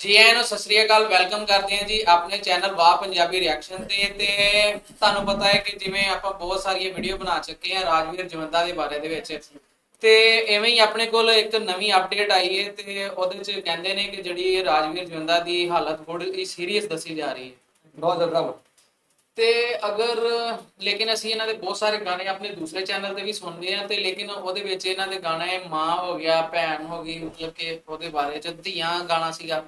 ਜੀ ਆਇਆਂ ਨੂੰ ਸਤਿ ਸ੍ਰੀ ਅਕਾਲ ਵੈਲਕਮ ਕਰਦੇ ਹਾਂ ਜੀ ਆਪਣੇ ਚੈਨਲ ਵਾਹ ਪੰਜਾਬੀ ਰਿਐਕਸ਼ਨ ਤੇ ਤੇ ਤੁਹਾਨੂੰ ਪਤਾ ਹੈ ਕਿ ਜਿਵੇਂ ਆਪਾਂ ਬਹੁਤ ਸਾਰੀਆਂ ਵੀਡੀਓ ਬਣਾ ਚੁੱਕੇ ਹਾਂ ਰਾਜਵੀਰ ਜਵੰਦਾ ਦੇ ਬਾਰੇ ਦੇ ਵਿੱਚ। ਤੇ ਐਵੇਂ ਹੀ ਆਪਣੇ ਕੋਲ ਇੱਕ ਨਵੀਂ ਅਪਡੇਟ ਆਈ ਹੈ ਤੇ ਉਹਦੇ ਚ ਕਹਿੰਦੇ ਨੇ ਕਿ ਜਿਹੜੀ ਰਾਜਵੀਰ ਜਵੰਦਾ ਦੀ ਹਾਲਤ ਥੋੜੀ ਸੀਰੀਅਸ ਦੱਸੀ ਜਾ ਰਹੀ ਹੈ। ਬਹੁਤ ਜ਼ਿਆਦਾ ਤੇ ਅਗਰ ਲੇਕਿਨ ਅਸੀਂ ਇਹਨਾਂ ਦੇ ਬਹੁਤ ਸਾਰੇ ਗਾਣੇ ਆਪਣੇ ਦੂਸਰੇ ਚੈਨਲ ਤੇ ਵੀ ਸੁਣਦੇ ਆ ਤੇ ਲੇਕਿਨ ਉਹਦੇ ਵਿੱਚ ਇਹਨਾਂ ਦੇ ਗਾਣੇ ਮਾਂ ਹੋ ਗਿਆ ਭੈਣ ਹੋ ਗਈ ਮਤਲਬ ਕਿ ਉਹਦੇ ਬਾਰੇ ਚ ਧੀਆਂ ਗਾਣਾ ਸੀਗਾ।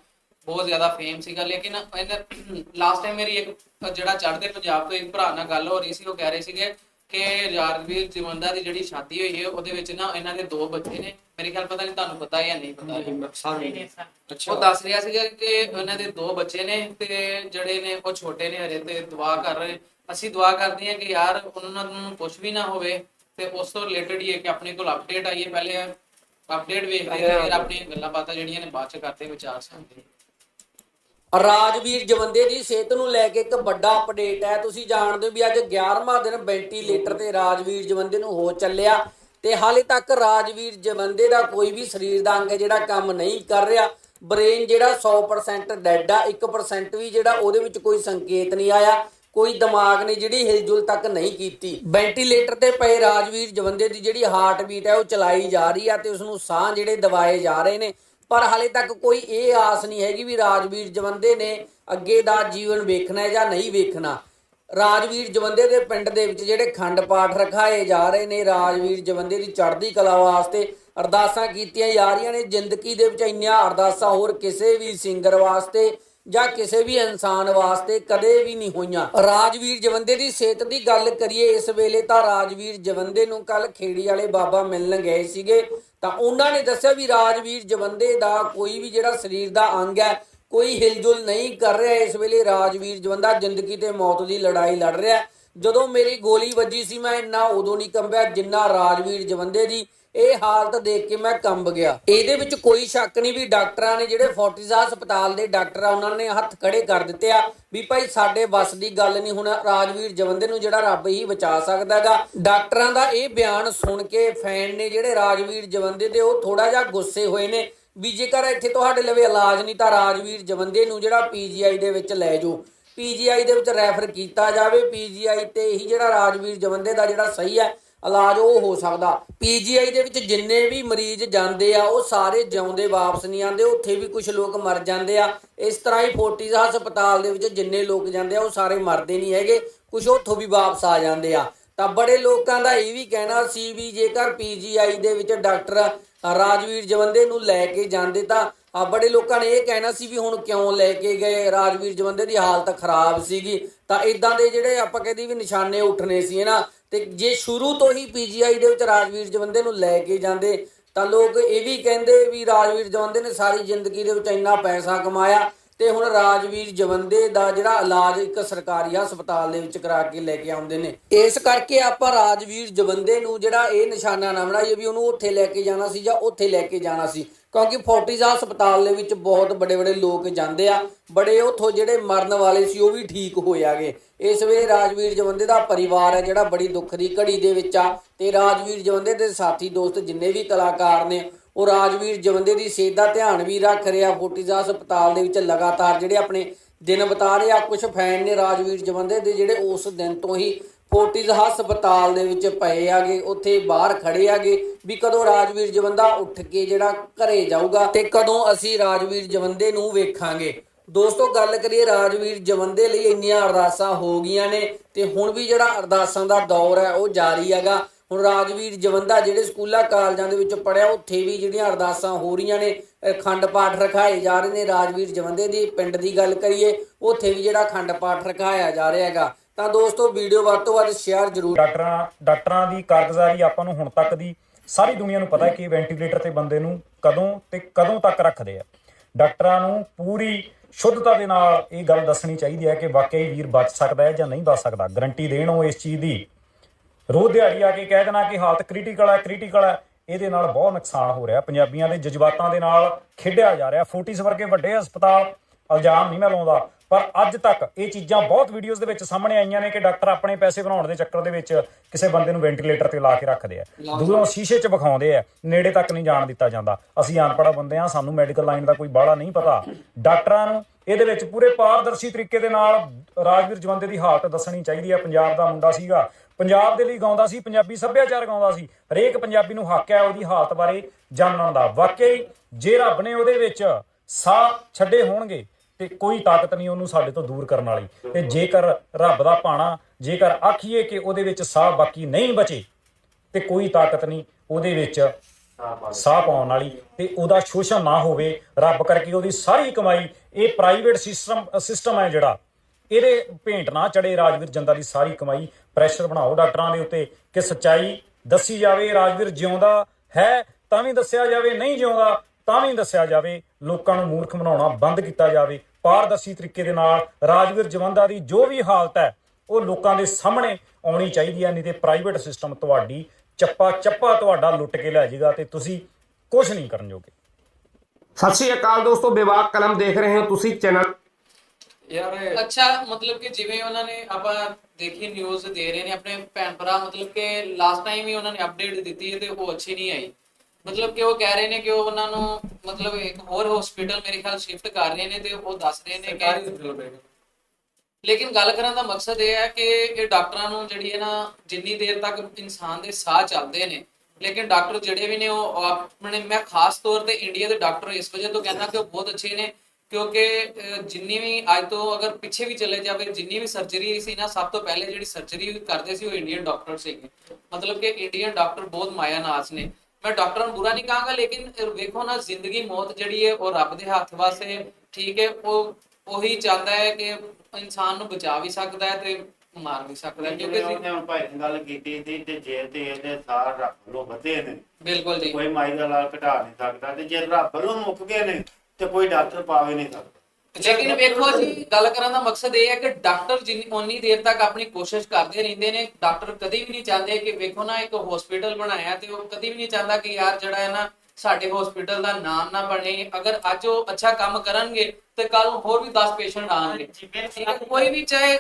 ਬਹੁਤ ਜ਼ਿਆਦਾ ਫੇਮ ਸੀਗਾ ਲੇਕਿਨ ਇਹਨਾਂ ਲਾਸਟ ਟਾਈਮ ਮੇਰੀ ਇੱਕ ਜਿਹੜਾ ਚੜ੍ਹਦੇ ਪੰਜਾਬ ਤੋਂ ਇੱਕ ਭਰਾ ਨਾਲ ਗੱਲ ਹੋ ਰਹੀ ਸੀ ਉਹ ਕਹਿ ਰਹੇ ਸੀਗੇ ਕਿ ਯਾਰਵੀਰ ਜਵੰਦਾ ਦੀ ਜਿਹੜੀ ਸ਼ਾਦੀ ਹੋਈ ਹੈ ਉਹਦੇ ਵਿੱਚ ਨਾ ਇਹਨਾਂ ਦੇ ਦੋ ਬੱਚੇ ਨੇ। ਮੇਰੇ ਖਿਆਲ ਪਤਾ ਨਹੀਂ ਤੁਹਾਨੂੰ ਪਤਾ ਹੈ ਜਾਂ ਨਹੀਂ ਪਤਾ ਸਾਰੇ ਅੱਛਾ ਉਹ ਦੱਸ ਰਿਹਾ ਸੀਗਾ ਕਿ ਉਹਨਾਂ ਦੇ ਦੋ ਬੱਚੇ ਨੇ ਤੇ ਜਿਹੜੇ ਨੇ ਉਹ ਛੋਟੇ ਨੇ ਹਰੇ ਤੇ ਦੁਆ ਕਰ ਰਹੇ। ਅਸੀਂ ਦੁਆ ਕਰਦੇ ਹਾਂ ਕਿ ਯਾਰ ਉਹਨਾਂ ਨੂੰ ਕੁਝ ਵੀ ਨਾ ਹੋਵੇ ਤੇ ਉਸ ਤੋਂ ਰਿਲੇਟਡ ਹੀ ਹੈ ਕਿ ਆਪਣੇ ਕੋਲ ਅਪਡੇਟ ਆਈ ਹੈ। ਪਹਿਲੇ ਅਪਡੇਟ ਵੇਖਦੇ ਹਾਂ ਫਿਰ ਆਪਣੀਆਂ ਗੱਲਾਂ ਬਾਤਾਂ ਜਿਹੜੀਆਂ ਨੇ ਬਾਅਦ ਚ ਕਰਦੇ ਵਿਚਾਰ ਸਕਦੇ ਰਾਜਵੀਰ ਜਵੰਦੇ ਦੀ ਸਿਹਤ ਨੂੰ ਲੈ ਕੇ ਇੱਕ ਵੱਡਾ ਅਪਡੇਟ ਹੈ। ਤੁਸੀਂ ਜਾਣਦੇ ਹੋ ਵੀ ਅੱਜ 11ਵਾਂ ਦਿਨ ਵੈਂਟੀਲੇਟਰ ਤੇ ਰਾਜਵੀਰ ਜਵੰਦੇ ਨੂੰ ਹੋ ਚੱਲਿਆ ਤੇ ਹਾਲੇ ਤੱਕ ਰਾਜਵੀਰ ਜਵੰਦੇ ਦਾ ਕੋਈ ਵੀ ਸਰੀਰ ਦਾ ਅੰਗ ਜਿਹੜਾ ਕੰਮ ਨਹੀਂ ਕਰ ਰਿਹਾ। ਬ੍ਰੇਨ ਜਿਹੜਾ 100% ਡੈਡ ਆ 1% ਵੀ ਜਿਹੜਾ ਉਹਦੇ ਵਿੱਚ ਕੋਈ ਸੰਕੇਤ ਨਹੀਂ ਆਇਆ। ਕੋਈ ਦਿਮਾਗ ਨੇ ਜਿਹੜੀ ਹਿਲਜੁਲ ਤੱਕ ਨਹੀਂ ਕੀਤੀ। ਵੈਂਟੀਲੇਟਰ ਤੇ ਪਏ ਰਾਜਵੀਰ ਜਵੰਦੇ ਦੀ ਜਿਹੜੀ ਹਾਰਟ ਬੀਟ ਹੈ, ਉਹ ਚਲਾਈ ਜਾ ਰਹੀ ਆ ਤੇ ਉਸ ਨੂੰ ਸਾਹ ਜਿਹੜੇ ਦਵਾਏ ਜਾ ਰਹੇ ਨੇ। ਪਰ ਹਾਲੇ ਤੱਕ ਕੋਈ ਇਹ ਆਸ ਨਹੀਂ ਹੈਗੀ ਵੀ ਰਾਜਵੀਰ ਜਵੰਦੇ ਨੇ ਅੱਗੇ ਦਾ ਜੀਵਨ ਵੇਖਣਾ ਹੈ ਜਾਂ ਨਹੀਂ ਵੇਖਣਾ। ਰਾਜਵੀਰ ਜਵੰਦੇ ਦੇ ਪਿੰਡ ਦੇ ਵਿੱਚ ਜਿਹੜੇ ਖੰਡ ਪਾਠ ਰਖਾਏ ਜਾ ਰਹੇ ਨੇ, ਰਾਜਵੀਰ ਜਵੰਦੇ ਦੀ ਚੜ੍ਹਦੀ ਕਲਾ ਵਾਸਤੇ ਅਰਦਾਸਾਂ ਕੀਤੀਆਂ ਜਾ ਰਹੀਆਂ ਨੇ। ਜ਼ਿੰਦਗੀ ਦੇ ਵਿੱਚ ਇੰਨੀਆਂ ਅਰਦਾਸਾਂ ਹੋਰ ਕਿਸੇ ਵੀ ਸਿੰਗਰ ਵਾਸਤੇ ਜਾਂ ਕਿਸੇ ਵੀ ਇਨਸਾਨ ਵਾਸਤੇ ਕਦੇ ਵੀ ਨਹੀਂ ਹੋਈਆਂ। ਰਾਜਵੀਰ ਜਵੰਦੇ ਦੀ ਸਿਹਤ ਦੀ ਗੱਲ ਕਰੀਏ, ਇਸ ਵੇਲੇ ਤਾਂ ਰਾਜਵੀਰ ਜਵੰਦੇ ਨੂੰ ਕੱਲ ਖੇੜੀ ਵਾਲੇ ਬਾਬਾ ਮਿਲਣ ਗਏ ਸੀਗੇ। ਤਾਂ ਉਹਨਾਂ ਨੇ ਦੱਸਿਆ ਵੀ ਰਾਜਵੀਰ ਜਵੰਦੇ ਦਾ ਕੋਈ ਵੀ ਜਿਹੜਾ ਸਰੀਰ ਦਾ ਅੰਗ ਹੈ, ਕੋਈ ਹਿਲਜੁਲ ਨਹੀਂ ਕਰ ਰਿਹਾ। ਇਸ ਵੇਲੇ ਰਾਜਵੀਰ ਜਵੰਦਾ ਜ਼ਿੰਦਗੀ ਤੇ ਮੌਤ ਦੀ ਲੜਾਈ ਲੜ ਰਿਹਾ। ਜਦੋਂ ਮੇਰੀ ਗੋਲੀ ਵੱਜੀ ਸੀ, ਮੈਂ ਇੰਨਾ ਉਦੋਂ ਨਹੀਂ ਕੰਬਿਆ ਜਿੰਨਾ ਰਾਜਵੀਰ ਜਵੰਦੇ ਦੀ। ਇਹ ਹਾਲਤ ਦੇਖ ਕੇ ਮੈਂ ਕੰਬ ਗਿਆ। ਇਹਦੇ ਵਿੱਚ ਕੋਈ ਸ਼ੱਕ ਨਹੀਂ ਵੀ ਡਾਕਟਰਾਂ ਨੇ ਜਿਹੜੇ ਫੋਰਟਿਸ ਹਸਪਤਾਲ ਦੇ ਡਾਕਟਰ ਆ, ਉਹਨਾਂ ਨੇ ਹੱਥ ਖੜੇ ਕਰ ਦਿੱਤੇ ਆ ਵੀ ਭਾਈ ਸਾਡੇ ਵੱਸ ਦੀ ਗੱਲ ਨਹੀਂ। ਹੁਣ ਰਾਜਵੀਰ ਜਵੰਦੇ ਨੂੰ ਜਿਹੜਾ ਰੱਬ ਹੀ ਬਚਾ ਸਕਦਾਗਾ ਡਾਕਟਰਾਂ ਦਾ ਇਹ ਬਿਆਨ ਸੁਣ ਕੇ ਫੈਨ ਨੇ ਜਿਹੜੇ ਰਾਜਵੀਰ ਜਵੰਦੇ ਤੇ ਉਹ ਥੋੜਾ ਜਿਹਾ ਗੁੱਸੇ ਹੋਏ ਨੇ ਵੀ ਜੇਕਰ ਇੱਥੇ ਤੁਹਾਡੇ ਲਵੇ ਇਲਾਜ ਨਹੀਂ, ਤਾਂ ਰਾਜਵੀਰ ਜਵੰਦੇ ਨੂੰ ਜਿਹੜਾ ਪੀਜੀਆਈ ਦੇ ਵਿੱਚ ਲੈ ਜਾਓ। ਪੀਜੀਆਈ ਦੇ ਵਿੱਚ ਰੈਫਰ ਕੀਤਾ ਜਾਵੇ। ਪੀਜੀਆਈ ਤੇ ਹੀ ਜਿਹੜਾ ਰਾਜਵੀਰ ਜਵੰਦੇ ਦਾ ਜਿਹੜਾ ਸਹੀ ਹੈ ਇਲਾਜ ਉਹ ਹੋ ਸਕਦਾ। ਪੀਜੀਆਈ ਦੇ ਵਿੱਚ ਜਿੰਨੇ ਵੀ ਮਰੀਜ਼ ਜਾਂਦੇ ਆ, ਉਹ ਸਾਰੇ ਜਿਉਂਦੇ, ਵਾਪਸ ਨਹੀਂ ਆਉਂਦੇ। ਉੱਥੇ ਵੀ ਕੁਝ ਲੋਕ ਮਰ ਜਾਂਦੇ ਆ। ਇਸ ਤਰ੍ਹਾਂ ਹੀ ਫੋਰਟਿਸ ਹਸਪਤਾਲ ਦੇ ਵਿੱਚ ਜਿੰਨੇ ਲੋਕ ਜਾਂਦੇ ਆ, ਉਹ ਸਾਰੇ ਮਰਦੇ ਨਹੀਂ ਹੈਗੇ। ਕੁਝ ਉੱਥੋਂ ਵੀ ਵਾਪਸ ਆ ਜਾਂਦੇ ਆ। ਤਾਂ ਬੜੇ ਲੋਕਾਂ ਦਾ ਇਹ ਵੀ ਕਹਿਣਾ ਸੀ ਵੀ ਜੇਕਰ ਪੀਜੀਆਈ ਦੇ ਵਿੱਚ ਡਾਕਟਰ ਰਾਜਵੀਰ ਜਵੰਦੇ ਨੂੰ ਲੈ ਕੇ ਜਾਂਦੇ ਤਾਂ ਬੜੇ ਲੋਕਾਂ ਨੇ ਇਹ ਕਹਿਣਾ ਸੀ ਵੀ ਹੁਣ ਕਿਉਂ ਲੈ ਕੇ ਗਏ? ਰਾਜਵੀਰ ਜਵੰਦੇ ਦੀ ਹਾਲਤ ਖਰਾਬ ਸੀਗੀ। ਤਾਂ ਇਦਾਂ ਦੇ ਜਿਹੜੇ ਆਪਾਂ ਕਹਿੰਦੇ ਵੀ ਨਿਸ਼ਾਨੇ ਉੱਠਣੇ ਸੀ ਨਾ ਤੇ ਜੇ ਸ਼ੁਰੂ ਤੋਂ ਹੀ ਪੀਜੀਆਈ ਦੇ ਵਿੱਚ ਰਾਜਵੀਰ ਜਵੰਦੇ ਨੂੰ ਲੈ ਕੇ ਜਾਂਦੇ, ਤਾਂ ਲੋਕ ਇਹ ਵੀ ਕਹਿੰਦੇ ਵੀ ਰਾਜਵੀਰ ਜਵੰਦੇ ਨੇ ਸਾਰੀ ਜ਼ਿੰਦਗੀ ਦੇ ਵਿੱਚ ਇੰਨਾ ਪੈਸਾ ਕਮਾਇਆ ਤੇ ਹੁਣ ਰਾਜਵੀਰ ਜਵੰਦੇ ਦਾ ਜਿਹੜਾ ਇਲਾਜ ਇੱਕ ਸਰਕਾਰੀ ਹਸਪਤਾਲ ਦੇ ਵਿੱਚ ਕਰਾ ਕੇ ਲੈ ਕੇ ਆਉਂਦੇ ਨੇ। ਇਸ ਕਰਕੇ ਆਪਾਂ ਰਾਜਵੀਰ ਜਵੰਦੇ ਨੂੰ ਜਿਹੜਾ ਇਹ ਨਿਸ਼ਾਨਾ ਨਾ ਬਣਾਈਏ ਵੀ ਉਹਨੂੰ ਉੱਥੇ ਲੈ ਕੇ ਜਾਣਾ ਸੀ ਜਾਂ ਉੱਥੇ ਲੈ ਕੇ ਜਾਣਾ ਸੀ। ਕਿਉਂਕਿ ਫੋਰਟਿਸ ਹਸਪਤਾਲ ਦੇ ਵਿੱਚ ਬਹੁਤ ਵੱਡੇ ਬੜੇ ਲੋਕ ਜਾਂਦੇ ਆ। ਬੜੇ ਉਥੋਂ ਜਿਹੜੇ ਮਰਨ ਵਾਲੇ ਸੀ, ਉਹ ਵੀ ਠੀਕ ਹੋਏ ਆਗੇ ਇਸ ਵੇਲੇ ਰਾਜਵੀਰ ਜਵੰਦੇ ਦਾ ਪਰਿਵਾਰ ਹੈ ਜਿਹੜਾ ਬੜੀ ਦੁੱਖ ਦੀ ਘੜੀ ਦੇ ਵਿੱਚ ਆ। ਤੇ ਰਾਜਵੀਰ ਜਵੰਦੇ ਦੇ ਸਾਥੀ ਦੋਸਤ ਜਿੰਨੇ ਵੀ ਕਲਾਕਾਰ ਨੇ, ਉਹ ਰਾਜਵੀਰ ਜਵੰਦੇ ਦੀ ਸਿਹਤ ਦਾ ਧਿਆਨ ਵੀ ਰੱਖ ਰਿਹਾ ਫੋਰਟਿਸ ਹਸਪਤਾਲ ਦੇ ਵਿੱਚ ਲਗਾਤਾਰ ਜਿਹੜੇ ਆਪਣੇ ਦਿਨ ਬਤਾ ਰਹੇ ਆ। ਕੁਝ ਫੈਨ ਨੇ ਰਾਜਵੀਰ ਜਵੰਦੇ ਦੇ ਜਿਹੜੇ ਉਸ ਦਿਨ ਤੋਂ ਹੀ ਫੋਰਟਿਸ ਹਸਪਤਾਲ ਦੇ ਵਿੱਚ ਪਏ ਆਗੇ, ਉੱਥੇ ਬਾਹਰ ਖੜੇ ਆਗੇ ਵੀ ਕਦੋਂ ਰਾਜਵੀਰ ਜਵੰਦਾ ਉੱਠ ਕੇ ਜਿਹੜਾ ਘਰੇ ਜਾਊਗਾ ਤੇ ਕਦੋਂ ਅਸੀਂ ਰਾਜਵੀਰ ਜਵੰਦੇ ਨੂੰ ਵੇਖਾਂਗੇ। ਦੋਸਤੋ, ਗੱਲ ਕਰੀਏ ਰਾਜਵੀਰ ਜਵੰਦੇ ਲਈ ਇੰਨੀਆਂ ਅਰਦਾਸਾਂ ਹੋ ਗਈਆਂ ਨੇ ਤੇ ਹੁਣ ਵੀ ਜਿਹੜਾ ਅਰਦਾਸਾਂ ਦਾ ਦੌਰ ਹੈ ਉਹ ਜਾਰੀ ਹੈਗਾ। ਹੁਣ ਰਾਜਵੀਰ ਜਵੰਦਾ ਜਿਹੜੇ ਸਕੂਲਾਂ ਕਾਲਜਾਂ ਦੇ ਵਿੱਚ ਪੜਿਆ ਉੱਥੇ ਵੀ ਜਿਹੜੀਆਂ ਅਰਦਾਸਾਂ ਹੋ ਰਹੀਆਂ ਨੇ ਖੰਡ ਪਾਠ ਰਖਾਏ ਜਾ ਰਹੇ ਨੇ ਰਾਜਵੀਰ ਜਵੰਦੇ ਦੀ। ਪਿੰਡ ਦੀ ਗੱਲ ਕਰੀਏ, ਉੱਥੇ ਵੀ ਜਿਹੜਾ ਖੰਡ ਪਾਠ ਰਖਾਇਆ ਜਾ ਰਿਹਾ ਹੈਗਾ। ਤਾਂ ਦੋਸਤੋ ਵੀਡੀਓ ਵੱਧ ਤੋਂ ਵੱਧ ਸ਼ੇਅਰ ਜ਼ਰੂਰ ਡਾਕਟਰਾਂ ਡਾਕਟਰਾਂ ਦੀ ਕਾਰਗੁਜ਼ਾਰੀ ਆਪਾਂ ਨੂੰ ਹੁਣ ਤੱਕ ਦੀ ਸਾਰੀ ਦੁਨੀਆ ਨੂੰ ਪਤਾ ਹੈ ਕਿ ਵੈਂਟੀਲੇਟਰ ਤੇ ਬੰਦੇ ਨੂੰ ਕਦੋਂ ਤੇ ਕਦੋਂ ਤੱਕ ਰੱਖਦੇ ਆ। ਡਾਕਟਰਾਂ ਨੂੰ ਪੂਰੀ ਸ਼ੁੱਧਤਾ ਦੇ ਨਾਲ ਇਹ ਗੱਲ ਦੱਸਣੀ ਚਾਹੀਦੀ ਹੈ ਕਿ ਵਾਕਈ ਵੀਰ ਬਚ ਸਕਦਾ ਹੈ ਜਾਂ ਨਹੀਂ ਬਚ ਸਕਦਾ। ਗਰੰਟੀ ਦੇਣ ਉਹ ਇਸ ਚੀਜ਼ ਦੀ। ਰੋਜ਼ ਦਿਹਾੜੀ ਆ ਕੇ ਕਹਿ ਦੇਣਾ ਕਿ ਹਾਲਤ ਕ੍ਰਿਟੀਕਲ ਹੈ ਕ੍ਰਿਟੀਕਲ ਹੈ, ਇਹਦੇ ਨਾਲ ਬਹੁਤ ਨੁਕਸਾਨ ਹੋ ਰਿਹਾ। ਪੰਜਾਬੀਆਂ ਦੇ ਜਜ਼ਬਾਤਾਂ ਦੇ ਨਾਲ ਖੇਡਿਆ ਜਾ ਰਿਹਾ। ਫੋਰਟਿਸ ਵਰਗੇ ਵੱਡੇ ਹਸਪਤਾਲ ਇਲਜ਼ਾਮ ਨਹੀਂ ਮੈਂ ਲਾਉਂਦਾ। ਪਰ ਅੱਜ ਤੱਕ ਇਹ ਚੀਜ਼ਾਂ ਬਹੁਤ ਵੀਡੀਓਜ਼ ਦੇ ਵਿੱਚ ਸਾਹਮਣੇ ਆਈਆਂ ਨੇ ਕਿ ਡਾਕਟਰ ਆਪਣੇ ਪੈਸੇ ਬਣਾਉਣ ਦੇ ਚੱਕਰ ਦੇ ਵਿੱਚ ਕਿਸੇ ਬੰਦੇ ਨੂੰ ਵੈਂਟੀਲੇਟਰ ਤੇ ਲਾ ਕੇ ਰੱਖਦੇ ਆ। ਦੂਰੋਂ ਸ਼ੀਸ਼ੇ 'ਚ ਵਿਖਾਉਂਦੇ ਆ। ਨੇੜੇ ਤੱਕ ਨਹੀਂ ਜਾਣ ਦਿੱਤਾ ਜਾਂਦਾ। ਅਸੀਂ ਅਨਪੜ੍ਹ ਬੰਦੇ ਆ ਸਾਨੂੰ ਮੈਡੀਕਲ ਲਾਈਨ ਦਾ ਕੋਈ ਬਾਹਲਾ ਨਹੀਂ ਪਤਾ। ਡਾਕਟਰਾਂ ਨੂੰ ਇਹਦੇ ਵਿੱਚ ਪੂਰੇ ਪਾਰਦਰਸ਼ੀ ਤਰੀਕੇ ਦੇ ਨਾਲ ਰਾਜਵੀਰ ਜਵੰਦੇ ਦੀ ਹਾਲਤ ਦੱਸਣੀ ਚਾਹੀਦੀ ਹੈ ਪੰਜਾਬ ਦਾ ਮੁੰਡਾ ਸੀਗਾ। ਪੰਜਾਬ ਦੇ ਲਈ ਗਾਉਂਦਾ ਸੀ ਪੰਜਾਬੀ ਸੱਭਿਆਚਾਰ ਗਾਉਂਦਾ ਸੀ। ਹਰੇਕ ਪੰਜਾਬੀ ਨੂੰ ਹੱਕ ਹੈ ਉਹਦੀ ਹਾਲਤ ਬਾਰੇ ਜਾਣਨ ਦਾ। ਵਾਕਈ ਜੇ ਰੱਬ ਨੇ ਉਹਦੇ ਵਿੱਚ ਸਾਹ ਛੱਡੇ ਹੋਣਗੇ ਤੇ ਕੋਈ ਤਾਕਤ ਨਹੀਂ ਉਹਨੂੰ ਸਾਡੇ ਤੋਂ ਦੂਰ ਕਰਨ ਵਾਲੀ। ਤੇ ਜੇਕਰ ਰੱਬ ਦਾ ਭਾਣਾ, ਜੇਕਰ ਆਖੀਏ ਕਿ ਉਹਦੇ ਵਿੱਚ ਸਾਹ ਬਾਕੀ ਨਹੀਂ ਬਚੇ, ਤੇ ਕੋਈ ਤਾਕਤ ਨਹੀਂ ਉਹਦੇ ਵਿੱਚ ਸਾਹ ਪਾਉਣ ਵਾਲੀ। ਤੇ ਉਹਦਾ ਸ਼ੋਸ਼ਣ ਨਾ ਹੋਵੇ, ਰੱਬ ਕਰਕੇ ਉਹਦੀ ਸਾਰੀ ਕਮਾਈ, ਇਹ ਪ੍ਰਾਈਵੇਟ ਸਿਸਟਮ ਸਿਸਟਮ ਹੈ ਜਿਹੜਾ। ਇਹਦੇ ਭੇਂਟ ਨਾ ਚੜੇ ਰਾਜਵੀਰ ਜੰਦਾ ਦੀ ਸਾਰੀ ਕਮਾਈ। ਪ੍ਰੈਸ਼ਰ ਬਣਾਓ ਡਾਕਟਰਾਂ ਦੇ ਉੱਤੇ ਕਿ ਸੱਚਾਈ ਦੱਸੀ ਜਾਵੇ, ਰਾਜਵੀਰ ਜਿਉਂਦਾ ਹੈ ਤਾਂ ਵੀ ਦੱਸਿਆ ਜਾਵੇ, ਨਹੀਂ ਜਿਉਂਦਾ ਤਾਂ ਵੀ ਦੱਸਿਆ ਜਾਵੇ। ਲੋਕਾਂ ਨੂੰ ਮੂਰਖ ਬਣਾਉਣਾ ਬੰਦ ਕੀਤਾ ਜਾਵੇ। ਪਾਰਦਰਸ਼ੀ ਤਰੀਕੇ ਦੇ ਨਾਲ ਰਾਜਵੀਰ ਜਵੰਦਾ ਦੀ ਜੋ ਵੀ ਹਾਲਤ ਹੈ ਉਹ ਲੋਕਾਂ ਦੇ ਸਾਹਮਣੇ ਆਉਣੀ ਚਾਹੀਦੀ ਹੈ ਨਹੀਂ ਤੇ ਪ੍ਰਾਈਵੇਟ ਸਿਸਟਮ ਤੁਹਾਡੀ ਚੱਪਾ ਚੱਪਾ ਤੁਹਾਡਾ ਲੁੱਟ ਕੇ ਲੈ ਜਾਏਗਾ ਤੇ ਤੁਸੀਂ ਕੁਝ ਨਹੀਂ ਕਰਨ ਜੋਗੇ। ਸਤਿ ਸ਼੍ਰੀ ਅਕਾਲ ਦੋਸਤੋ ਵਿਵਾਦ ਕਲਮ ਦੇਖ ਰਹੇ ਹੋ ਤੁਸੀਂ ਚੈਨਲ। ਯਾਰ ਅੱਛਾ ਮਤਲਬ ਕਿ ਜਿਵੇਂ ਉਹਨਾਂ ਨੇ ਆਪਾਂ ਦੇਖੀ ਨਿਊਜ਼ ਦੇ ਰਹੇ ਨੇ ਆਪਣੇ ਭੈਣ ਭਰਾ ਮਤਲਬ ਕਿ ਲਾਸਟ ਟਾਈਮ ਹੀ ਉਹਨਾਂ ਨੇ ਅਪਡੇਟ ਦਿੱਤੀ ਹੈ ਤੇ ਉਹ ਅੱਛੀ ਨਹੀਂ ਆਈ। ਮਤਲਬ ਕਿ ਉਹ ਕਹਿ ਰਹੇ ਨੇ ਕਿ ਉਹ ਉਹਨਾਂ ਨੂੰ ਮਤਲਬ ਇੱਕ ਹੋਰ ਹਸਪੀਟਲ ਮੇਰੇ ਖਿਆਲ ਸ਼ਿਫਟ ਕਰ ਰਹੇ ਨੇ ਤੇ ਉਹ ਦੱਸ ਰਹੇ ਨੇ ਕਿ ਲੇਕਿਨ ਗੱਲ ਕਰਨ ਦਾ ਮਕਸਦ ਇਹ ਹੈ ਕਿ ਇਹ ਡਾਕਟਰਾਂ ਨੂੰ ਜਿਹੜੀ ਹੈ ਨਾ ਜਿੰਨੀ ਦੇਰ ਤੱਕ ਇਨਸਾਨ ਦੇ ਸਾਹ ਚੱਲਦੇ ਨੇ ਲੇਕਿਨ ਡਾਕਟਰ ਜਿਹੜੇ ਵੀ ਨੇ ਉਹ ਆਪਣੇ ਮੈਂ ਖਾਸ ਤੌਰ ਤੇ ਇੰਡੀਆ ਦੇ ਡਾਕਟਰ ਇਸ ਵਜ੍ਹਾ ਤੋਂ ਕਹਿੰਦਾ ਕਿ ਉਹ ਬਹੁਤ ਅੱਛੇ ਨੇ ਕਿਉਂਕਿ ਜਿੰਨੀ ਵੀ ਅੱਜ ਤੋਂ ਅਗਰ ਪਿੱਛੇ ਵੀ ਚਲੇ ਜਾਵੇ ਜਿੰਨੀ ਵੀ ਸਰਜਰੀ ਸੀ ਨਾ ਸਭ ਤੋਂ ਪਹਿਲੇ ਜਿਹੜੀ ਸਰਜਰੀ ਕਰਦੇ ਸੀ ਉਹ ਇੰਡੀਅਨ ਡਾਕਟਰ ਸੀਗੇ। ਮਤਲਬ ਕਿ ਇੰਡੀਅਨ ਡਾਕਟਰ ਬਹੁਤ ਮਾਇਆ ਨਾਜ਼ ਨੇ। ਮੈਂ ਡਾਕਟਰਾਂ ਨੂੰ ਬੁਰਾ ਨਹੀਂ ਕਹਾਂਗਾ ਲੇਕਿਨ ਵੇਖੋ ਨਾ ਜ਼ਿੰਦਗੀ ਮੌਤ ਜਿਹੜੀ ਹੈ ਉਹ ਰੱਬ ਦੇ ਹੱਥ ਵਾਸਤੇ ਠੀਕ ਹੈ ਉਹ ਉਹੀ ਚਾਹੁੰਦਾ ਹੈ ਕਿ ਇਨਸਾਨ ਨੂੰ ਬਚਾ ਵੀ ਸਕਦਾ ਹੈ ਤੇ ਮਾਰ ਵੀ ਸਕਦਾ ਹੈ ਕਿਉਂਕਿ ਉਹਨੇ ਹੁਣ ਭਾਈ ਨੇ ਗੱਲ ਕੀਤੀ ਸੀ ਤੇ ਜੇ ਤੇ ਇਹਦੇ ਸਾਰ ਰੱਬ ਵੱਲੋਂ ਵਧੇ ਨੇ ਬਿਲਕੁਲ ਜੀ। ਕੋਈ ਮਾਈ ਦਾ ਲਾਲ ਘਟਾ ਨਹੀਂ ਸਕਦਾ ਤੇ ਜੇ ਰੱਬ ਵੱਲੋਂ ਮੁੱਕ ਗਏ ਨੇ ਤੇ ਕੋਈ ਡਾਕਟਰ ਪਾਵੇ ਨਹੀਂ ਸਕਦਾ। ਲੇਕਿਨ ਵੇਖੋ ਜੀ ਗੱਲ ਕਰਨ ਦਾ ਮਕਸਦ ਇਹ ਹੈ ਕਿ ਡਾਕਟਰ ਜਿੰਨੀ ਉਨੀ ਦੇਰ ਤੱਕ ਆਪਣੀ ਕੋਸ਼ਿਸ਼ ਕਰਦੇ ਰਹਿੰਦੇ ਨੇ। ਡਾਕਟਰ ਕਦੀ ਵੀ ਨਹੀਂ ਚਾਹੁੰਦੇ ਕਿ ਵੇਖੋ ਨਾ ਇੱਕ ਹਸਪੀਟਲ ਬਣਾਇਆ ਤੇ ਉਹ ਕਦੀ ਵੀ ਨਹੀਂ ਚਾਹੁੰਦਾ ਕਿ ਯਾਰ ਜਿਹੜਾ ਹੈ ਨਾ ਸਾਡੇ ਹਸਪੀਟਲ ਦਾ ਨਾਮ ਨਾ ਬਣੇ। ਅਗਰ ਅੱਜ ਉਹ ਅੱਛਾ ਕੰਮ ਕਰਨਗੇ ਤੇ ਕੱਲ ਨੂੰ ਹੋਰ ਵੀ 10 ਪੇਸ਼ੈਂਟ ਆਣਗੇ ਕੋਈ ਵੀ ਚਾਹੇ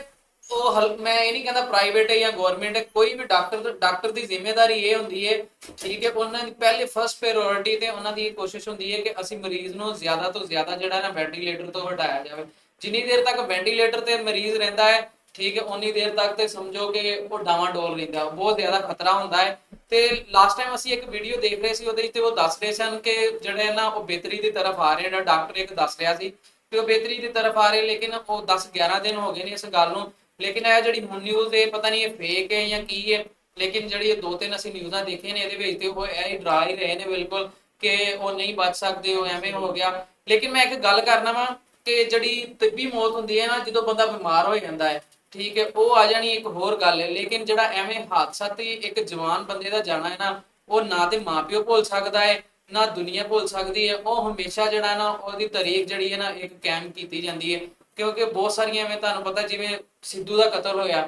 ਉਹ ਹਲ- ਮੈਂ ਇਹ ਨਹੀਂ ਕਹਿੰਦਾ ਪ੍ਰਾਈਵੇਟ ਹੈ ਜਾਂ ਗਵਰਨਮੈਂਟ ਹੈ, ਕੋਈ ਵੀ ਡਾਕਟਰ ਡਾਕਟਰ ਦੀ ਜ਼ਿੰਮੇਵਾਰੀ ਇਹ ਹੁੰਦੀ ਹੈ, ਠੀਕ ਹੈ, ਉਹਨਾਂ ਦੀ ਪਹਿਲੇ ਫਰਸਟ ਪ੍ਰਾਇੋਰਟੀ ਤੇ ਉਹਨਾਂ ਦੀ ਕੋਸ਼ਿਸ਼ ਹੁੰਦੀ ਹੈ ਕਿ ਅਸੀਂ ਮਰੀਜ਼ ਨੂੰ ਜ਼ਿਆਦਾ ਤੋਂ ਜ਼ਿਆਦਾ ਜਿਹੜਾ ਨਾ ਵੈਂਟੀਲੇਟਰ ਤੋਂ ਹਟਾਇਆ ਜਾਵੇ। ਜਿੰਨੀ ਦੇਰ ਤੱਕ ਵੈਂਟੀਲੇਟਰ ਤੇ ਮਰੀਜ਼ ਰਹਿੰਦਾ ਹੈ, ਠੀਕ ਹੈ ਉਨੀ ਦੇਰ ਤੱਕ ਤੇ ਸਮਝੋ ਕਿ ਉਹ ਡਾਵਾਂ ਡੋਲ ਰਹਿੰਦਾ ਬਹੁਤ ਜ਼ਿਆਦਾ ਖਤਰਾ ਹੁੰਦਾ ਹੈ। ਤੇ ਲਾਸਟ ਟਾਈਮ ਅਸੀਂ ਇੱਕ ਵੀਡੀਓ ਦੇਖ ਰਹੇ ਸੀ, ਉਹਦੇ ਵਿੱਚ ਤੇ ਉਹ ਦੱਸ ਰਹੇ ਸਨ ਕਿ ਜਿਹੜੇ ਨਾ ਉਹ ਬਿਹਤਰੀ ਦੀ ਤਰਫ ਆ ਰਹੇ ਨੇ, ਡਾਕਟਰ ਇੱਕ ਦੱਸ ਰਿਹਾ ਸੀ ਕਿ ਉਹ ਬਿਹਤਰੀ ਦੀ ਤਰਫ ਆ ਰਹੇ, ਲੇਕਿਨ ਉਹ 10 11 ਦਿਨ ਹੋ ਗਏ ਨੇ ਇਸ ਗੱਲ ਨੂੰ ਲੇਕਿਨ ਇਹ ਜਿਹੜੀ ਹੁਣ ਨਿਊਜ਼ ਇਹ ਪਤਾ ਨਹੀਂ ਇਹ ਫੇਕ ਹੈ ਜਾਂ ਕੀ ਹੈ, ਲੇਕਿਨ ਜਿਹੜੀ ਇਹ ਦੋ ਤਿੰਨ ਅਸੀਂ ਨਿਊਜ਼ਾਂ ਦੇਖੀਆਂ ਨੇ ਇਹਦੇ ਵਿੱਚ ਤੇ ਉਹ ਇਹ ਡਰਾ ਹੀ ਰਹੇ ਨੇ ਬਿਲਕੁਲ ਕਿ ਉਹ ਨਹੀਂ ਬਚ ਸਕਦੇ, ਉਹ ਐਵੇਂ ਹੋ ਗਿਆ। ਲੇਕਿਨ ਮੈਂ ਇੱਕ ਗੱਲ ਕਰਨਾ ਵਾਂ ਕਿ ਜਿਹੜੀ ਤਿੱਬੀ ਮੌਤ ਹੁੰਦੀ ਹੈ ਨਾ, ਜਦੋਂ ਬੰਦਾ ਬਿਮਾਰ ਹੋ ਜਾਂਦਾ ਹੈ, ਠੀਕ ਹੈ, ਉਹ ਆ ਜਾਣੀ ਇੱਕ ਹੋਰ ਗੱਲ ਹੈ। ਲੇਕਿਨ ਜਿਹੜਾ ਐਵੇਂ ਹਾਦਸਾ ਤੇ ਇੱਕ ਜਵਾਨ ਬੰਦੇ ਦਾ ਜਾਣਾ ਹੈ ਨਾ, ਉਹ ਨਾ ਤੇ ਮਾਪਿਓ ਭੁੱਲ ਸਕਦਾ ਹੈ, ਨਾ ਦੁਨੀਆ ਭੁੱਲ ਸਕਦੀ ਹੈ। ਉਹ ਹਮੇਸ਼ਾ ਜਿਹੜਾ ਨਾ ਉਹਦੀ ਤਾਰੀਖ ਜਿਹੜੀ ਹੈ ਨਾ, ਇੱਕ ਕਾਇਮ ਕੀਤੀ ਜਾਂਦੀ ਹੈ। ਕਿਉਂਕਿ ਬਹੁਤ ਸਾਰੀਆਂ ਐਵੇਂ ਤੁਹਾਨੂੰ ਪਤਾ ਜਿਵੇਂ ਸਿੱਧੂ ਦਾ ਕਤਲ ਹੋਇਆ।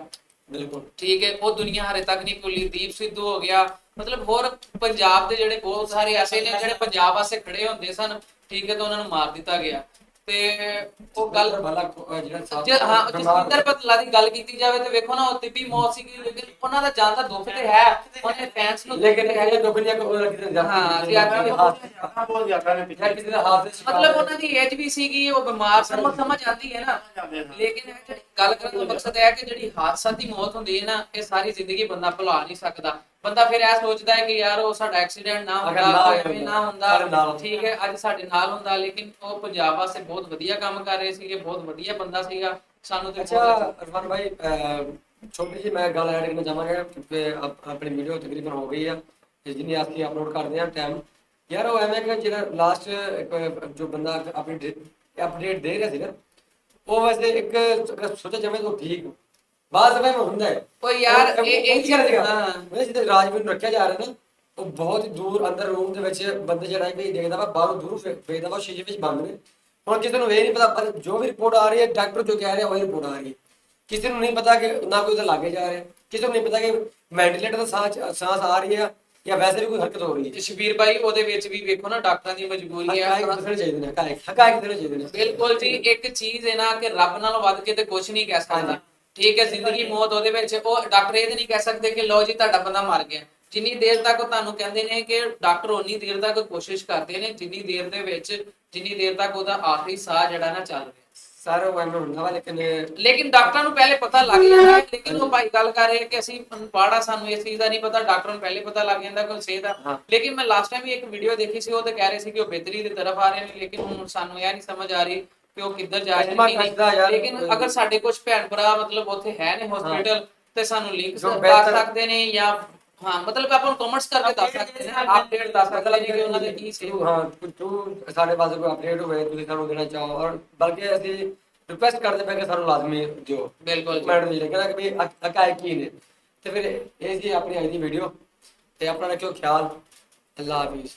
ਬਿਲਕੁਲ, ਠੀਕ ਹੈ, ਉਹ ਦੁਨੀਆ ਹਾਰੇ ਤੱਕ ਨਹੀਂ ਭੁੱਲੀ। ਦੀਪ ਸਿੱਧੂ ਹੋ ਗਿਆ, ਮਤਲਬ ਹੋਰ ਪੰਜਾਬ ਦੇ ਜਿਹੜੇ ਬਹੁਤ ਸਾਰੇ ਐਸੇ ਨੇ ਜਿਹੜੇ ਪੰਜਾਬ ਵਾਸਤੇ ਖੜੇ ਹੁੰਦੇ ਸਨ, ਠੀਕ ਹੈ, ਤਾਂ ਉਹਨਾਂ ਨੂੰ ਮਾਰ ਦਿੱਤਾ ਗਿਆ। ਤੇ ਉਹ ਗੱਲ ਭਲਾ ਜਿਹੜਾ ਜੇ ਹਾਂ ਜਸਵਿੰਦਰ ਬਦਲਾ ਦੀ ਗੱਲ ਕੀਤੀ ਜਾਵੇ ਤੇ ਵੇਖੋ ਨਾ ਉਹ ਤਿੱਬੀ ਮੌਤ ਸੀਗੀ ਲੇਕਿਨ ਉਹਨਾਂ ਦਾ ਜਾਨ ਦਾ ਦੁੱਖ ਤੇ ਹੈ। ਉਹਨੇ ਫੈਨਸ ਨੂੰ ਲੇਕਿਨ ਇਹ ਜਿਹਾ ਦੁੱਖ ਨਹੀਂ ਕੋਈ ਕਿਸੇ ਦਾ ਹਾਂ, ਜੀ ਦੇ ਜ਼ਿਆਦਾ ਬਹੁਤ ਜ਼ਿਆਦਾ ਨੇ ਜਾਂ ਕਿਸੇ ਦਾ ਸ਼ਿਕਾਰ ਮਤਲਬ ਉਹਨਾਂ ਦੀ ਏਜ ਵੀ ਸੀਗੀ ਉਹ ਬਿਮਾਰ ਸਮਝ ਸਮਝ ਆਉਂਦੀ ਹੈ ਨਾ। ਲੇਕਿਨ ਇਹ ਜਿਹੜੀ ਗੱਲ ਕਰਨ ਦਾ ਮਕਸਦ ਇਹ ਹੈ ਕਿ ਜਿਹੜੀ ਹਾਦਸਾ ਦੀ ਮੌਤ ਹੁੰਦੀ ਹੈ ਨਾ ਇਹ ਸਾਰੀ ਜ਼ਿੰਦਗੀ ਬੰਦਾ ਭੁਲਾ ਨਹੀਂ ਸਕਦਾ। ਬੰਦਾ ਫਿਰ ਇਹ ਸੋਚਦਾ ਹੈ ਕਿ ਯਾਰ ਉਹ ਸਾਡਾ ਐਕਸੀਡੈਂਟ ਨਾ ਹੁੰਦਾ ਐਵੇਂ ਨਾ ਹੁੰਦਾ। ਠੀਕ ਹੈ ਅੱਜ ਸਾਡੇ ਨਾਲ ਹੁੰਦਾ ਲੇਕਿਨ ਉਹ ਪੰਜਾਬ ਵਾਸਤੇ ਬਹੁਤ ਵਧੀਆ ਕੰਮ ਕਰ ਰਹੇ ਸੀਗੇ ਬਹੁਤ ਵਧੀਆ ਬੰਦਾ ਸੀਗਾ। ਸਾਨੂੰ ਤੇ ਅੱਛਾ ਅਰਮਾਨ ਭਾਈ ਛੋਟੀ ਜਿਹੀ ਮੈਂ ਗੱਲ ਐਡ ਕਰਨਾ ਚਾਹਾਂਗਾ ਆਪਣੀ ਵੀਡੀਓ ਤਕਰੀਬਨ ਹੋ ਗਈ ਆ ਤੇ ਜਿੰਨੀ ਅਸੀਂ ਅਪਲੋਡ ਕਰਦੇ ਆ ਟਾਈਮ ਯਾਰ ਉਹ ਐਵੇਂ ਕਿ ਜਿਹੜਾ ਲਾਸਟ ਜੋ ਬੰਦਾ ਆਪਣੀ ਅਪਡੇਟ ਦੇ ਰਿਹਾ ਸੀ ਨਾ ਉਹ ਵੈਸੇ ਇੱਕ ਸੋਚਿਆ ਜਾਵੇ ਤਾਂ ਠੀਕ। ਬਾਅਦ ਵਿੱਚ ਹੁੰਦਾ ਹੈ। ਉਹ ਯਾਰ ਇਹ ਇਹ ਰਿਹਾ? ਹਾਂ। ਮੈਂ ਜਿੱਥੇ ਰਾਜਵੀਰ ਨੂੰ ਰੱਖਿਆ ਜਾ ਰਿਹਾ ਨਾ ਉਹ ਬਹੁਤ ਹੀ ਦੂਰ ਅੰਦਰ ਰੂਮ ਦੇ ਵਿੱਚ ਬੰਦੇ ਜਿਹੜਾ ਹੈ ਵੀ ਦੇਖਦਾ ਵਾ ਬਾਹਰੋਂ ਦੂਰ ਵੇਖਦਾ ਵਾ ਸ਼ੀਸ਼ੇ ਵਿੱਚ ਬੰਦ ਨੇ। ਹੁਣ ਕਿਸੇ ਨੂੰ ਇਹ ਨਹੀਂ ਪਤਾ ਪਰ ਜੋ ਵੀ ਰਿਪੋਰਟ ਆ ਰਹੀ ਹੈ ਡਾਕਟਰ ਜੋ ਕਹਿ ਰਿਹਾ ਉਹ ਰਿਪੋਰਟ ਆ ਰਹੀ ਹੈ। ਕਿਸੇ ਨੂੰ ਨਹੀਂ ਪਤਾ ਕਿ ਨਾ ਕੋਈ ਉਹਦੇ ਲਾਗੇ ਜਾ ਰਿਹਾ। ਕਿਸੇ ਨੂੰ ਨਹੀਂ ਪਤਾ ਕਿ ਵੈਂਟੀਲੇਟਰ ਦਾ ਸਾਹ ਸਾਹ ਆ ਰਹੀ ਹੈ ਜਾਂ ਵੈਸੇ ਵੀ ਕੋਈ ਹਰਕਤ ਹੋ ਰਹੀ ਹੈ। ਸ਼ਬੀਰ ਭਾਈ ਉਹਦੇ ਵਿੱਚ ਵੀ ਵੇਖੋ ਨਾ ਡਾਕਟਰਾਂ ਦੀ ਮਜਬੂਰੀ ਹੈ। ਹਕਾਇਕ ਦੱਸਣੇ ਚਾਹੀਦੇ ਨੇ ਹਕਾਇਕ ਹਕਾਇਕ ਦੱਸਣੇ ਚਾਹੀਦੇ ਨੇ। ਬਿਲਕੁਲ ਜੀ ਇੱਕ ਚੀਜ਼ ਹੈ ਨਾ ਕਿ ਰੱਬ ਨਾਲੋਂ ਵੱਧ ਕੇ ਤੇ ਕੁਝ ਨਹੀਂ ਕਹਿ ਸਕਦਾ। ਠੀਕ ਹੈ ਜ਼ਿੰਦਗੀ ਮੌਤ ਉਹਦੇ ਵਿੱਚ ਉਹ ਡਾਕਟਰ ਇਹ ਨਹੀਂ ਕਹਿ ਸਕਦੇ ਕਿ ਲਓ ਜੀ ਤੁਹਾਡਾ ਬੰਦਾ ਮਰ ਗਿਆ। ਜਿੰਨੀ ਦੇਰ ਤੱਕ ਉਹ ਤੁਹਾਨੂੰ ਕਹਿੰਦੇ ਨੇ ਕਿ ਡਾਕਟਰ ਉਨੀ ਦੇਰ ਤੱਕ ਕੋਸ਼ਿਸ਼ ਕਰਦੇ ਨੇ ਜਿੰਨੀ ਦੇਰ ਦੇ ਵਿੱਚ ਜਿੰਨੀ ਦੇਰ ਤੱਕ ਉਹਦਾ ਆਖਰੀ ਸਾਹ ਜਿਹੜਾ ਨਾ ਚੱਲ ਰਿਹਾ। ਸਾਰਾ ਐਵੇਂ ਹੁੰਦਾ ਵਾ ਲੇਕਿਨ ਲੇਕਿਨ ਡਾਕਟਰਾਂ ਨੂੰ ਪਹਿਲੇ ਪਤਾ ਲੱਗ ਜਾਂਦਾ ਹੈ ਲੇਕਿਨ ਉਹ ਭਾਈ ਗੱਲ ਕਰ ਰਹੇ ਕਿ ਅਸੀਂ ਪਾੜਾ ਸਾਨੂੰ ਇਸ ਚੀਜ਼ ਦਾ ਨਹੀਂ ਪਤਾ ਡਾਕਟਰਾਂ ਨੂੰ ਪਹਿਲੇ ਪਤਾ ਲੱਗ ਜਾਂਦਾ ਕਿ ਉਹ ਸਿਹਤ ਆ ਹਾਂ। ਲੇਕਿਨ ਮੈਂ ਲਾਸਟ ਟਾਈਮ ਵੀ ਇੱਕ ਵੀਡੀਓ ਦੇਖੀ ਸੀ ਉਹ ਤੇ ਕਹਿ ਰਹੇ ਸੀ ਕਿ ਉਹ ਬਿਹਤਰੀ ਦੀ ਤਰਫ ਆ ਰਹੇ ਨੇ ਲੇਕਿਨ ਹੁਣ ਸਾਨੂੰ ਇਹ ਨਹੀਂ ਸਮਝ ਆ ਰਹੀ ਕਿ ਉਹ ਕਿੱਧਰ ਜਾ ਰਹੇ ਨੇ। ਲੇਕਿਨ ਅਗਰ ਸਾਡੇ ਕੁਝ ਭੈਣ ਭਰਾ ਮਤਲਬ ਉੱਥੇ ਹੈ ਨੇ ਹਸਪੀਟਲ ਤੇ ਸਾਨੂੰ ਲਿੰਕ ਬਿਹਤਰ- ਸਕਦੇ ਨੇ ਜਾਂ ਹਾਂ ਮਤਲਬ ਆਪਾਂ ਨੂੰ ਕਮੈਂਟਸ ਕਰਕੇ ਦੱਸ ਸਕਦੇ ਨੇ ਅਪਡੇਟ ਦੱਸ ਸਕਦੇ ਨੇ ਕਿ ਉਹਨਾਂ ਦੇ ਕੀ ਸੀ ਤੂੰ ਹਾਂ ਤੂੰ ਸਾਡੇ ਪਾਸੇ ਕੋਈ ਅਪਡੇਟ ਹੋਵੇ ਤੁਸੀਂ ਸਾਨੂੰ ਦੇਣਾ ਚਾਹੋ ਔਰ ਬਲਕਿ ਅਸੀਂ ਰਿਕੁਐਸਟ ਕਰਦੇ ਪਏ ਕਿ ਸਾਨੂੰ ਲਾਜ਼ਮੀ ਦਿਓ। ਬਿਲਕੁਲ ਜੀ। ਕਮੈਂਟ ਦੇ ਕਹਿੰਦਾ ਕਿ ਵੀ ਹਕਾਇਕ ਕੀ ਨੇ। ਤੇ ਫਿਰ ਇਹ ਸੀ ਆਪਣੀ ਅੱਜ ਦੀ ਵੀਡੀਓ ਤੇ ਆਪਣਾ ਰੱਖਿਓ ਖਿਆਲ। ਅੱਲਾਹ ਹਾਫਿਜ਼।